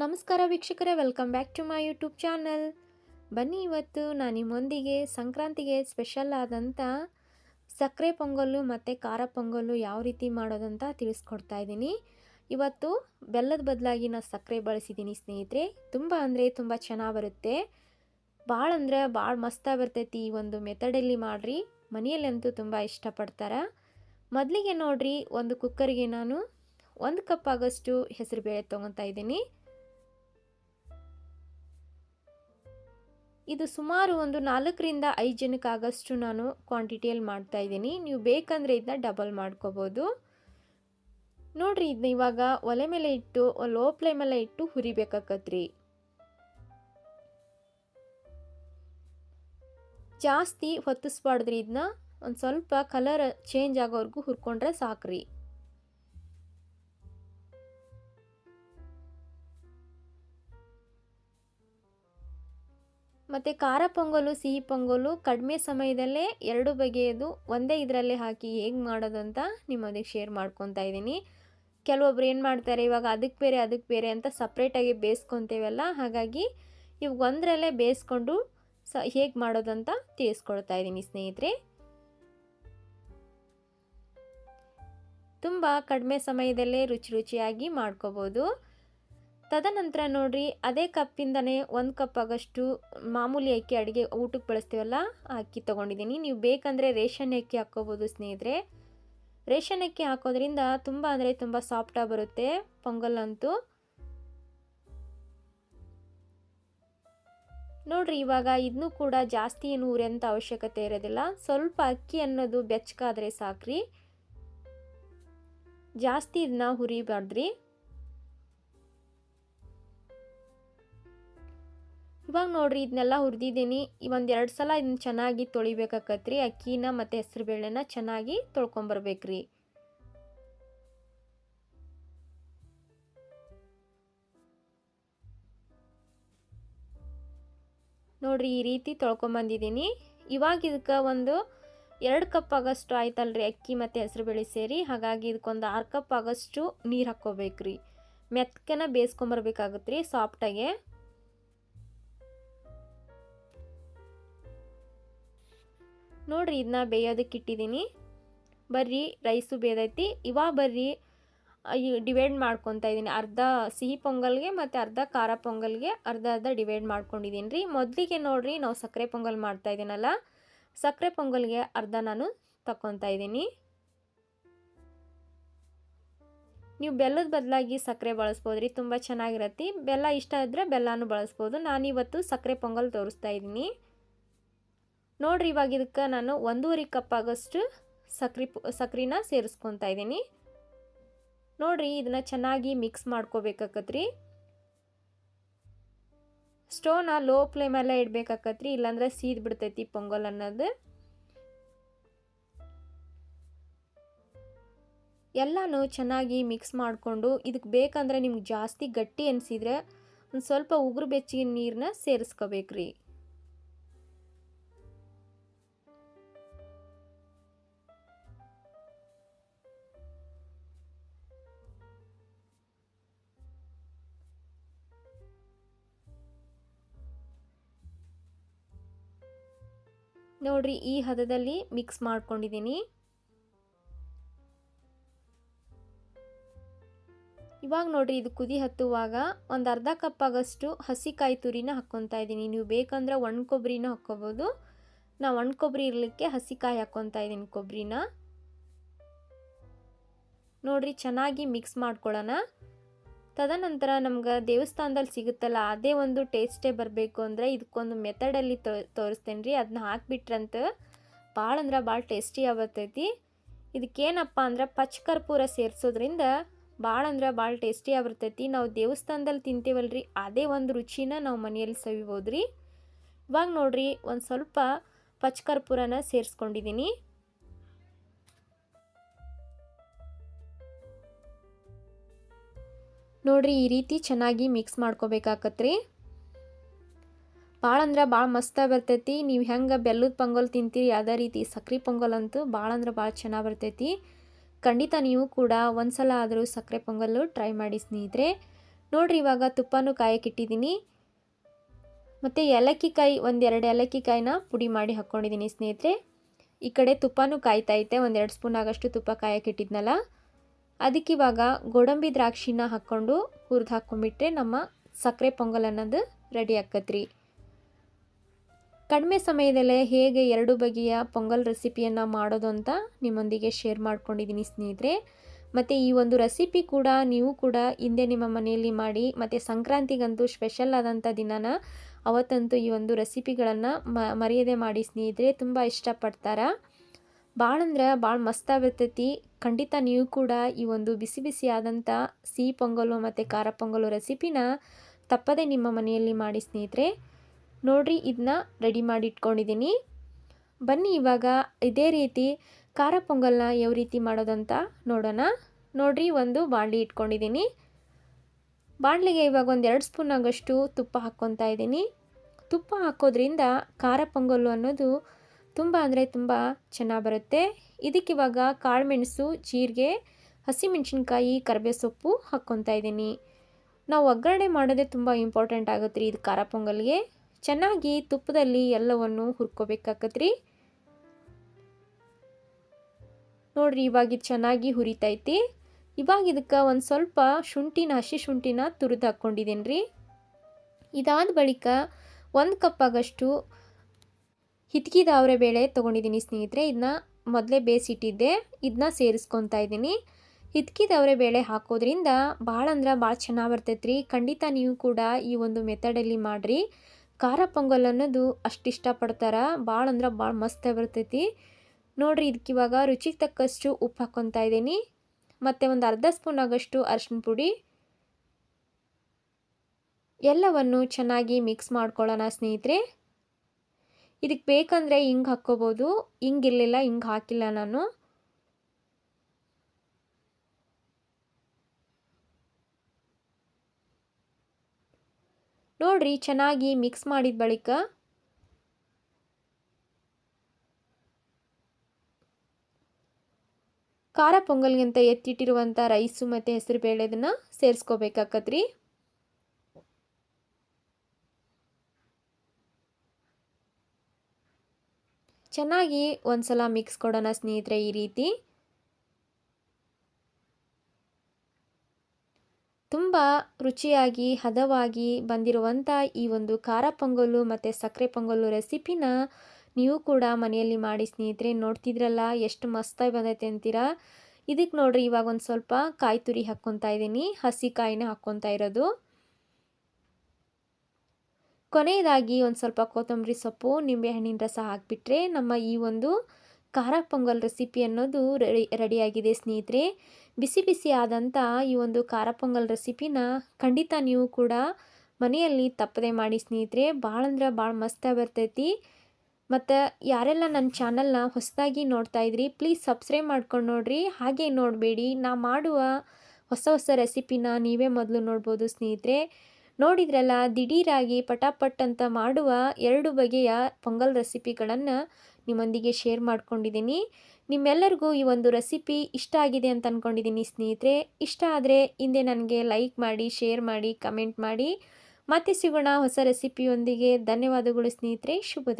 ನಮಸ್ಕಾರ ವೀಕ್ಷಕರೇ welcome back to my YouTube channel ಬನ್ನಿ ಇವತ್ತು ನಾನು ನಿಮ್ಮೊಂದಿಗೆ ಸಂಕ್ರಾಂತಿಗೆ ಸ್ಪೆಷಲ್ ಆದಂಥ ಸಕ್ಕರೆ ಪೊಂಗಲ್ಲು ಮತ್ತು ಖಾರ ಪೊಂಗಲ್ಲು ಯಾವ ರೀತಿ ಮಾಡೋದಂತ ತಿಳಿಸ್ಕೊಡ್ತಾ ಇದ್ದೀನಿ. ಇವತ್ತು ಬೆಲ್ಲದ ಬದಲಾಗಿ ನಾನು ಸಕ್ಕರೆ ಬಳಸಿದ್ದೀನಿ ಸ್ನೇಹಿತರೆ. ತುಂಬ ಅಂದರೆ ತುಂಬ ಚೆನ್ನಾಗಿ ಬರುತ್ತೆ. ಭಾಳ ಅಂದರೆ ಭಾಳ ಮಸ್ತಾಗಿ ಬರ್ತೈತಿ ಈ ಒಂದು ಮೆಥಡಲ್ಲಿ ಮಾಡಿರಿ. ಮನೆಯಲ್ಲಂತೂ ತುಂಬ ಇಷ್ಟಪಡ್ತಾರೆ. ಮೊದಲಿಗೆ ನೋಡಿರಿ, ಒಂದು ಕುಕ್ಕರ್ಗೆ ನಾನು ಒಂದು ಕಪ್ ಆಗೋಷ್ಟು ಹೆಸರುಬೇಳೆ ತೊಗೊತಾ ಇದ್ದೀನಿ. ಇದು ಸುಮಾರು ಒಂದು ನಾಲ್ಕರಿಂದ ಐದು ಜನಕ್ಕೆ ಆಗೋಷ್ಟು ನಾನು ಕ್ವಾಂಟಿಟಿಯಲ್ಲಿ ಮಾಡ್ತಾ ಇದ್ದೀನಿ. ನೀವು ಬೇಕಂದರೆ ಇದನ್ನ ಡಬಲ್ ಮಾಡ್ಕೋಬೋದು. ನೋಡಿರಿ, ಇದನ್ನ ಇವಾಗ ಒಲೆ ಮೇಲೆ ಇಟ್ಟು ಲೋ ಫ್ಲೇಮಲ್ಲೇ ಇಟ್ಟು ಹುರಿಬೇಕಾಕತ್ರಿ. ಜಾಸ್ತಿ ಹೊತ್ತಿಸ್ಬಾರ್ದ್ರಿ ಇದನ್ನ. ಒಂದು ಸ್ವಲ್ಪ ಕಲರ್ ಚೇಂಜ್ ಆಗೋವರೆಗೂ ಹುರ್ಕೊಂಡ್ರೆ ಸಾಕ್ರಿ. ಮತ್ತು ಖಾರ ಪೊಂಗಲು, ಸಿಹಿ ಪೊಂಗಲು ಕಡಿಮೆ ಸಮಯದಲ್ಲೇ ಎರಡು ಬಗೆಯದು. ಒಂದೇ ಇದರಲ್ಲೇ ಹಾಕಿ ಹೇಗೆ ಮಾಡೋದು ಅಂತ ನಿಮ್ಮೊಂದಿಗೆ ಶೇರ್ ಮಾಡ್ಕೊತಾ ಇದ್ದೀನಿ. ಕೆಲವೊಬ್ರು ಏನು ಮಾಡ್ತಾರೆ, ಇವಾಗ ಅದಕ್ಕೆ ಬೇರೆ ಅದಕ್ಕೆ ಬೇರೆ ಅಂತ ಸಪ್ರೇಟಾಗಿ ಬೇಯಿಸ್ಕೊತೇವಲ್ಲ ಹಾಗಾಗಿ ಇವಾಗ ಒಂದರಲ್ಲೇ ಬೇಯಿಸ್ಕೊಂಡು ಸ, ಹೇಗೆ ಮಾಡೋದಂತ ತಿಳಿಸ್ಕೊಳ್ತಾ ಇದ್ದೀನಿ ಸ್ನೇಹಿತರೆ. ತುಂಬ ಕಡಿಮೆ ಸಮಯದಲ್ಲೇ ರುಚಿ ರುಚಿಯಾಗಿ ಮಾಡ್ಕೋಬೋದು. ತದನಂತರ ನೋಡ್ರಿ, ಅದೇ ಕಪ್ಪಿಂದನೇ ಒಂದು ಕಪ್ ಆಗಷ್ಟು ಮಾಮೂಲಿ ಅಕ್ಕಿ ಅಡುಗೆ ಊಟಕ್ಕೆ ಬಳಸ್ತೀವಲ್ಲ, ಅಕ್ಕಿ ತೊಗೊಂಡಿದ್ದೀನಿ. ನೀವು ಬೇಕಂದರೆ ರೇಷನ್ ಅಕ್ಕಿ ಹಾಕ್ಕೋಬೋದು ಸ್ನೇಹಿತರೆ. ರೇಷನ್ ಅಕ್ಕಿ ಹಾಕೋದ್ರಿಂದ ತುಂಬ ಅಂದರೆ ತುಂಬ ಸಾಫ್ಟಾಗಿ ಬರುತ್ತೆ ಪೊಂಗಲ್ ಅಂತೂ. ನೋಡ್ರಿ, ಇವಾಗ ಇದನ್ನು ಕೂಡ ಜಾಸ್ತಿ ಏನು ಅಂತ ಅವಶ್ಯಕತೆ ಇರೋದಿಲ್ಲ. ಸ್ವಲ್ಪ ಅಕ್ಕಿ ಅನ್ನೋದು ಬೆಚ್ಚಗಾದರೆ ಸಾಕ್ರಿ. ಜಾಸ್ತಿ ಇದನ್ನ ಹುರಿಬಾರ್ದ್ರಿ. ಇವಾಗ ನೋಡ್ರಿ ಇದನ್ನೆಲ್ಲ ಹುರಿದಿದ್ದೀನಿ ಎರಡು ಸಲ ಇದನ್ನ ಚೆನ್ನಾಗಿ ತೊಳಿಬೇಕಾಕತ್ರಿ. ಅಕ್ಕಿನ ಮತ್ತು ಹೆಸರುಬೇಳೆನ ಚೆನ್ನಾಗಿ ತೊಳ್ಕೊಂಬರ್ಬೇಕ್ರಿ. ನೋಡ್ರಿ ಈ ರೀತಿ ತೊಳ್ಕೊಂಬಂದಿದ್ದೀನಿ ಇವಾಗ ಇದಕ್ಕೆ ಒಂದು ಎರಡು ಕಪ್ ಆಗಷ್ಟು ಆಯ್ತಲ್ರಿ ಅಕ್ಕಿ ಮತ್ತು ಹೆಸರುಬೇಳೆ ಸೇರಿ. ಹಾಗಾಗಿ ಇದಕ್ಕೊಂದು ಆರು ಕಪ್ ಆಗಷ್ಟು ನೀರು ಹಾಕ್ಕೋಬೇಕ್ರಿ. ಮೆತ್ಕನ ಬೇಯಿಸ್ಕೊಂಬರ್ಬೇಕಾಗತ್ತೆ ರೀ ಸಾಫ್ಟಾಗೆ. ನೋಡ್ರಿ ಇದನ್ನ ಬೇಯೋದಕ್ಕೆ ಇಟ್ಟಿದ್ದೀನಿ. ಬರ್ರಿ ರೈಸು ಬೇದೈತಿ. ಇವಾಗ ಬರ್ರಿ ಡಿವೈಡ್ ಮಾಡ್ಕೊತಾ ಇದ್ದೀನಿ. ಅರ್ಧ ಸಿಹಿ ಪೊಂಗಲ್ಗೆ ಮತ್ತು ಅರ್ಧ ಖಾರ ಪೊಂಗಲ್ಗೆ ಅರ್ಧ ಅರ್ಧ ಡಿವೈಡ್ ಮಾಡ್ಕೊಂಡಿದ್ದೀನಿ ರೀ. ಮೊದಲಿಗೆ ನೋಡ್ರಿ ನಾವು ಸಕ್ಕರೆ ಪೊಂಗಲ್ ಮಾಡ್ತಾ ಇದ್ದೀನಲ್ಲ, ಸಕ್ಕರೆ ಪೊಂಗಲ್ಗೆ ಅರ್ಧ ನಾನು ತಗೊತಾ ಇದ್ದೀನಿ. ನೀವು ಬೆಲ್ಲದ ಬದಲಾಗಿ ಸಕ್ಕರೆ ಬಳಸ್ಬೋದು ರೀ, ತುಂಬ ಚೆನ್ನಾಗಿರತ್ತೆ. ಬೆಲ್ಲ ಇಷ್ಟ ಆದರೆ ಬೆಲ್ಲನೂ ಬಳಸ್ಬೋದು. ನಾನಿವತ್ತು ಸಕ್ಕರೆ ಪೊಂಗಲ್ ತೋರಿಸ್ತಾ ಇದ್ದೀನಿ. ನೋಡ್ರಿ, ಇವಾಗ ಇದಕ್ಕೆ ನಾನು ಒಂದೂವರೆ ಕಪ್ ಆಗೋಷ್ಟು ಸಕ್ರೆ ಸಕ್ರೆನ ಸೇರಿಸ್ಕೊತಾ ಇದ್ದೀನಿ. ನೋಡ್ರಿ, ಇದನ್ನ ಚೆನ್ನಾಗಿ ಮಿಕ್ಸ್ ಮಾಡ್ಕೋಬೇಕಾಕತ್ರಿ. ಸ್ಟೋನ ಲೋ ಫ್ಲೇಮೆಲ್ಲ ಇಡಬೇಕಾಕತ್ರಿ, ಇಲ್ಲಾಂದ್ರೆ ಸೀದ್ ಬಿಡ್ತೈತಿ ಪೊಂಗಲ್ ಅನ್ನೋದು. ಎಲ್ಲನೂ ಚೆನ್ನಾಗಿ ಮಿಕ್ಸ್ ಮಾಡಿಕೊಂಡು ಇದಕ್ಕೆ ಬೇಕಂದ್ರೆ ನಿಮ್ಗೆ ಜಾಸ್ತಿ ಗಟ್ಟಿ ಅನಿಸಿದ್ರೆ ಒಂದು ಸ್ವಲ್ಪ ಉಗುರು ಬೆಚ್ಚಿಗೆ ನೀರನ್ನ ಸೇರಿಸ್ಕೋಬೇಕ್ರಿ. ನೋಡ್ರಿ ಈ ಹದದಲ್ಲಿ ಮಿಕ್ಸ್ ಮಾಡ್ಕೊಂಡಿದ್ದೀನಿ ಇವಾಗ ನೋಡ್ರಿ ಇದು ಕುದಿ ಹತ್ತುವಾಗ ಒಂದು ಅರ್ಧ ಕಪ್ ಆಗಷ್ಟು ಹಸಿಕಾಯಿ ತುರಿನ ಹಾಕ್ಕೊತಾ ಇದ್ದೀನಿ ನೀವು ಬೇಕಂದ್ರೆ ಒಣ ಕೊಬ್ಬರಿನ ಹಾಕ್ಕೋಬೋದು. ನಾ ಒಣ ಕೊಬ್ಬರಿ ಇರಲಿಕ್ಕೆ ಹಸಿಕಾಯಿ ಹಾಕ್ಕೊತಾ ಇದ್ದೀನಿ ಕೊಬ್ಬರಿನ ನೋಡ್ರಿ ಚೆನ್ನಾಗಿ ಮಿಕ್ಸ್ ಮಾಡ್ಕೊಳ್ಳೋಣ. ತದನಂತರ ನಮ್ಗೆ ದೇವಸ್ಥಾನದಲ್ಲಿ ಸಿಗುತ್ತಲ್ಲ, ಅದೇ ಒಂದು ಟೇಸ್ಟೇ ಬರಬೇಕು ಅಂದರೆ ಇದಕ್ಕೊಂದು ಮೆಥಡಲ್ಲಿ ತೋ ತೋರಿಸ್ತೇನೆ ರೀ ಅದನ್ನ ಹಾಕಿಬಿಟ್ರಂತ ಭಾಳ ಅಂದ್ರೆ ಭಾಳ ಟೇಸ್ಟಿ ಆಗತ್ತೈತಿ ಇದಕ್ಕೇನಪ್ಪ ಅಂದ್ರೆ ಪಚ್ ಕರ್ಪೂರ ಸೇರಿಸೋದ್ರಿಂದ ಭಾಳ ಅಂದ್ರೆ ಭಾಳ ಟೇಸ್ಟಿ ಆಗಿರ್ತೈತಿ ನಾವು ದೇವಸ್ಥಾನದಲ್ಲಿ ತಿಂತೀವಲ್ರಿ, ಅದೇ ಒಂದು ರುಚಿನ ನಾವು ಮನೆಯಲ್ಲಿ ಸವಿಬೋದು ಇವಾಗ ನೋಡ್ರಿ, ಒಂದು ಸ್ವಲ್ಪ ಪಚ್ ಕರ್ಪೂರನ ಸೇರಿಸ್ಕೊಂಡಿದ್ದೀನಿ ನೋಡ್ರಿ ಈ ರೀತಿ ಚೆನ್ನಾಗಿ ಮಿಕ್ಸ್ ಮಾಡ್ಕೋಬೇಕಾಕತ್ರಿ. ಭಾಳ ಅಂದ್ರೆ ಭಾಳ ಮಸ್ತಾಗಿ ಬರ್ತೈತಿ. ನೀವು ಹೆಂಗೆ ಬೆಲ್ಲದ ಪೊಂಗಲ್ ತಿಂತೀರಿ, ಅದೇ ರೀತಿ ಸಕ್ರೆ ಪೊಂಗಲ್ ಅಂತೂ ಭಾಳ ಅಂದ್ರೆ ಭಾಳ ಚೆನ್ನಾಗಿ ಬರ್ತೈತಿ. ಖಂಡಿತ ನೀವು ಕೂಡ ಒಂದು ಸಲ ಆದರೂ ಸಕ್ಕರೆ ಪೊಂಗಲ್ಲು ಟ್ರೈ ಮಾಡಿ ಸ್ನೇಹಿತರೆ. ನೋಡಿರಿ ಇವಾಗ ತುಪ್ಪನೂ ಕಾಯಕ್ಕಿಟ್ಟಿದ್ದೀನಿ ಮತ್ತು ಏಲಕ್ಕಿ ಕಾಯಿ ಒಂದೆರಡು ಏಲಕ್ಕಿ ಕಾಯಿನ ಪುಡಿ ಮಾಡಿ ಹಾಕ್ಕೊಂಡಿದ್ದೀನಿ ಸ್ನೇಹಿತರೆ. ಈ ಕಡೆ ತುಪ್ಪನೂ ಕಾಯ್ತೈತೆ ಒಂದೆರಡು ಸ್ಪೂನ್ ಆಗಷ್ಟು ತುಪ್ಪ ಕಾಯಕ್ಕಿಟ್ಟಿದ್ನಲ್ಲ ಅದಕ್ಕಿವಾಗ ಗೋಡಂಬಿ ದ್ರಾಕ್ಷಿನ ಹಾಕ್ಕೊಂಡು ಹುರಿದು ಹಾಕ್ಕೊಂಡ್ಬಿಟ್ರೆ ನಮ್ಮ ಸಕ್ಕರೆ ಪೊಂಗಲ್ ಅನ್ನೋದು ರೆಡಿ ಆಕತ್ರಿ. ಕಡಿಮೆ ಸಮಯದಲ್ಲೇ ಹೇಗೆ ಎರಡು ಬಗೆಯ ಪೊಂಗಲ್ ರೆಸಿಪಿಯನ್ನು ಮಾಡೋದು ಅಂತ ನಿಮ್ಮೊಂದಿಗೆ ಶೇರ್ ಮಾಡ್ಕೊಂಡಿದ್ದೀನಿ ಸ್ನೇಹಿತರೆ. ಮತ್ತು ಈ ಒಂದು ರೆಸಿಪಿ ಕೂಡ ನೀವು ಕೂಡ ಹಿಂದೆ ನಿಮ್ಮ ಮನೆಯಲ್ಲಿ ಮಾಡಿ, ಮತ್ತು ಸಂಕ್ರಾಂತಿಗಂತೂ ಸ್ಪೆಷಲ್ ಆದಂಥ ದಿನನ ಅವತ್ತಂತೂ ಈ ಒಂದು ರೆಸಿಪಿಗಳನ್ನು ಮರೆಯದೆ ಮಾಡಿ ಸ್ನೇಹಿತರೆ, ತುಂಬ ಇಷ್ಟಪಡ್ತಾರೆ? ಭಾಳ ಅಂದ್ರೆ ಭಾಳ ಮಸ್ತಾಗಿರ್ತೈತಿ ಖಂಡಿತ ನೀವು ಕೂಡ ಈ ಒಂದು ಬಿಸಿ ಬಿಸಿ ಆದಂಥ ಸಿಹಿ ಪೊಂಗಲು ಮತ್ತು ಖಾರ ಪೊಂಗಲು ರೆಸಿಪಿನ ತಪ್ಪದೇ ನಿಮ್ಮ ಮನೆಯಲ್ಲಿ ಮಾಡಿ ಸ್ನೇಹಿತರೆ. ನೋಡಿರಿ ಇದನ್ನ ರೆಡಿ ಮಾಡಿ ಇಟ್ಕೊಂಡಿದ್ದೀನಿ ಬನ್ನಿ ಇವಾಗ ಇದೇ ರೀತಿ ಖಾರ ಪೊಂಗಲ್ನ ಯಾವ ರೀತಿ ಮಾಡೋದಂತ ನೋಡೋಣ. ನೋಡಿರಿ, ಒಂದು ಬಾಣಲಿ ಇಟ್ಕೊಂಡಿದ್ದೀನಿ ಬಾಣಲಿಗೆ ಇವಾಗ ಒಂದು ಎರಡು ಸ್ಪೂನ್ ಆಗಷ್ಟು ತುಪ್ಪ ಹಾಕ್ಕೊತಾ ಇದ್ದೀನಿ ತುಪ್ಪ ಹಾಕೋದ್ರಿಂದ ಖಾರ ಪೊಂಗಲ್ಲು ಅನ್ನೋದು ತುಂಬ ಅಂದರೆ ತುಂಬ ಚೆನ್ನಾಗಿ ಬರುತ್ತೆ. ಇದಕ್ಕಿವಾಗ ಕಾಳುಮೆಣಸು, ಜೀರಿಗೆ, ಹಸಿಮೆಣ್ಸಿನ್ಕಾಯಿ ಕರಿಬೇ ಸೊಪ್ಪು ಹಾಕ್ಕೊತಾ ಇದ್ದೀನಿ. ನಾವು ಒಗ್ಗರಣೆ ಮಾಡೋದೇ ತುಂಬ ಇಂಪಾರ್ಟೆಂಟ್ ಆಗುತ್ತೆ ರೀ ಇದು ಖಾರ ಪೊಂಗಲ್ಗೆ. ಚೆನ್ನಾಗಿ ತುಪ್ಪದಲ್ಲಿ ಎಲ್ಲವನ್ನು ಹುರ್ಕೋಬೇಕಾಗತ್ರಿ ನೋಡ್ರಿ ಇವಾಗ ಇದು ಚೆನ್ನಾಗಿ ಹುರಿತೈತಿ ಇವಾಗ ಇದಕ್ಕೆ ಒಂದು ಸ್ವಲ್ಪ ಶುಂಠಿನ, ಹಸಿ ಶುಂಠಿನ ತುರಿದು ಹಾಕ್ಕೊಂಡಿದ್ದೀನಿ ರೀ. ಇದಾದ ಬಳಿಕ ಒಂದು ಕಪ್ ಆಗಷ್ಟು ಹಿತ್ಕಿದ ದಾವರೆ ಬೇಳೆ ತೊಗೊಂಡಿದ್ದೀನಿ ಸ್ನೇಹಿತರೆ ಇದನ್ನ ಮೊದಲೇ ಬೇಯಿಸಿಟ್ಟಿದ್ದೆ ಇದನ್ನ ಸೇರಿಸ್ಕೊತಾ ಇದ್ದೀನಿ. ಹಿತ್ಕಿದ ಅವರೆ ಬೇಳೆ ಹಾಕೋದ್ರಿಂದ ಭಾಳ ಅಂದ್ರೆ ಭಾಳ ಚೆನ್ನಾಗಿ ಬರ್ತೈತ್ರಿ. ಖಂಡಿತ ನೀವು ಕೂಡ ಈ ಒಂದು ಮೆಥಡಲ್ಲಿ ಮಾಡಿರಿ. ಖಾರ ಪೊಂಗಲ್ ಅನ್ನೋದು ಅಷ್ಟು ಇಷ್ಟಪಡ್ತಾರೆ, ಭಾಳ ಅಂದ್ರೆ ಭಾಳ ಮಸ್ತ್ ಬರ್ತೈತಿ. ನೋಡಿರಿ ಇದಕ್ಕಿವಾಗ ರುಚಿಗೆ ತಕ್ಕಷ್ಟು ಉಪ್ಪು ಹಾಕ್ಕೊತಾ ಇದ್ದೀನಿ. ಮತ್ತು ಒಂದು ಅರ್ಧ ಸ್ಪೂನ್ ಆಗಷ್ಟು ಅರಿಶಿನ ಪುಡಿ. ಎಲ್ಲವನ್ನು ಚೆನ್ನಾಗಿ ಮಿಕ್ಸ್ ಮಾಡ್ಕೊಳ್ಳೋಣ ಸ್ನೇಹಿತರೆ. ಇದಕ್ಕೆ ಬೇಕಂದರೆ ಹಿಂಗೆ ಹಾಕ್ಕೋಬೋದು. ಹಿಂಗಿರಲಿಲ್ಲ ಹಿಂಗೆ ಹಾಕಿಲ್ಲ ನಾನು. ನೋಡ್ರಿ, ಚೆನ್ನಾಗಿ ಮಿಕ್ಸ್ ಮಾಡಿದ ಬಳಿಕ ಖಾರ ಪೊಂಗಲ್ಗಿಂತ ಎತ್ತಿಟ್ಟಿರುವಂಥ ರೈಸು ಮತ್ತು ಹೆಸರು ಬೇಳೆದನ್ನು ಸೇರಿಸ್ಕೋಬೇಕಾಕತ್ರಿ. ಚೆನ್ನಾಗಿ ಒಂದ್ಸಲ ಮಿಕ್ಸ್ ಕೊಡೋಣ ಸ್ನೇಹಿತರೆ ಈ ರೀತಿ. ತುಂಬ ರುಚಿಯಾಗಿ, ಹದವಾಗಿ ಬಂದಿರುವಂಥ ಈ ಒಂದು ಖಾರ ಪೊಂಗಲ್ಲು ಮತ್ತು ಸಕ್ಕರೆ ಪೊಂಗಲ್ಲು ರೆಸಿಪಿನ ನೀವು ಕೂಡ ಮನೆಯಲ್ಲಿ ಮಾಡಿ ಸ್ನೇಹಿತರೆ ನೋಡ್ತಿದ್ರಲ್ಲ ಎಷ್ಟು ಮಸ್ತಾಗಿ ಬಂದೈತೆ ಅಂತೀರಾ? ಇದಕ್ಕೆ ನೋಡ್ರಿ ಇವಾಗ ಒಂದು ಸ್ವಲ್ಪ ಕಾಯಿ ತುರಿ ಹಾಕ್ಕೊತಾ ಇದ್ದೀನಿ, ಹಸಿ ಕಾಯಿನ ಹಾಕ್ಕೊತಾ ಇರೋದು. ಕೊನೆಯದಾಗಿ ಒಂದು ಸ್ವಲ್ಪ ಕೊತ್ತಂಬರಿ ಸೊಪ್ಪು ನಿಂಬೆಹಣ್ಣಿನ ರಸ ಹಾಕಿಬಿಟ್ರೆ ನಮ್ಮ ಈ ಒಂದು ಖಾರ ಪೊಂಗಲ್ ರೆಸಿಪಿ ಅನ್ನೋದು ರೆಡಿ, ರೆಡಿಯಾಗಿದೆ ಸ್ನೇಹಿತರೆ. ಬಿಸಿ ಬಿಸಿ ಆದಂಥ ಈ ಒಂದು ಖಾರ ಪೊಂಗಲ್ ರೆಸಿಪಿನ ಖಂಡಿತ ನೀವು ಕೂಡ ಮನೆಯಲ್ಲಿ ತಪ್ಪದೆ ಮಾಡಿ ಸ್ನೇಹಿತರೆ. ಭಾಳ ಅಂದ್ರೆ ಭಾಳ ಮಸ್ತಾಗಿ ಬರ್ತೈತಿ. ಮತ್ತು ಯಾರೆಲ್ಲ ನನ್ನ ಚಾನಲ್ನ ಹೊಸದಾಗಿ ನೋಡ್ತಾ ಇದ್ರಿ ಪ್ಲೀಸ್ ಸಬ್ಸ್ಕ್ರೈಬ್ ಮಾಡ್ಕೊಂಡು ನೋಡ್ರಿ. ಹಾಗೆ ನೋಡಬೇಡಿ, ನಾ ಮಾಡುವ ಹೊಸ ಹೊಸ ರೆಸಿಪಿನ ನೀವೇ ಮೊದಲು ನೋಡ್ಬೋದು ಸ್ನೇಹಿತರೆ. ನೋಡಿದ್ರಲ್ಲ, ದಿಢೀರಾಗಿ ಪಟಾಪಟ್ ಅಂತ ಮಾಡುವ ಎರಡು ಬಗೆಯ ಪೊಂಗಲ್ ರೆಸಿಪಿಗಳನ್ನು ನಿಮ್ಮೊಂದಿಗೆ ಶೇರ್ ಮಾಡ್ಕೊಂಡಿದ್ದೀನಿ. ನಿಮ್ಮೆಲ್ಲರಿಗೂ ಈ ಒಂದು ರೆಸಿಪಿ ಇಷ್ಟ ಆಗಿದೆ ಅಂತ ಅಂದ್ಕೊಂಡಿದ್ದೀನಿ ಸ್ನೇಹಿತರೆ. ಇಷ್ಟ ಆದರೆ ಹಿಂದೆ ನನಗೆ ಲೈಕ್ ಮಾಡಿ, ಶೇರ್ ಮಾಡಿ, ಕಮೆಂಟ್ ಮಾಡಿ. ಮತ್ತೆ ಸಿಗೋಣ ಹೊಸ ರೆಸಿಪಿಯೊಂದಿಗೆ. ಧನ್ಯವಾದಗಳು ಸ್ನೇಹಿತರೆ. ಶುಭೋದಯ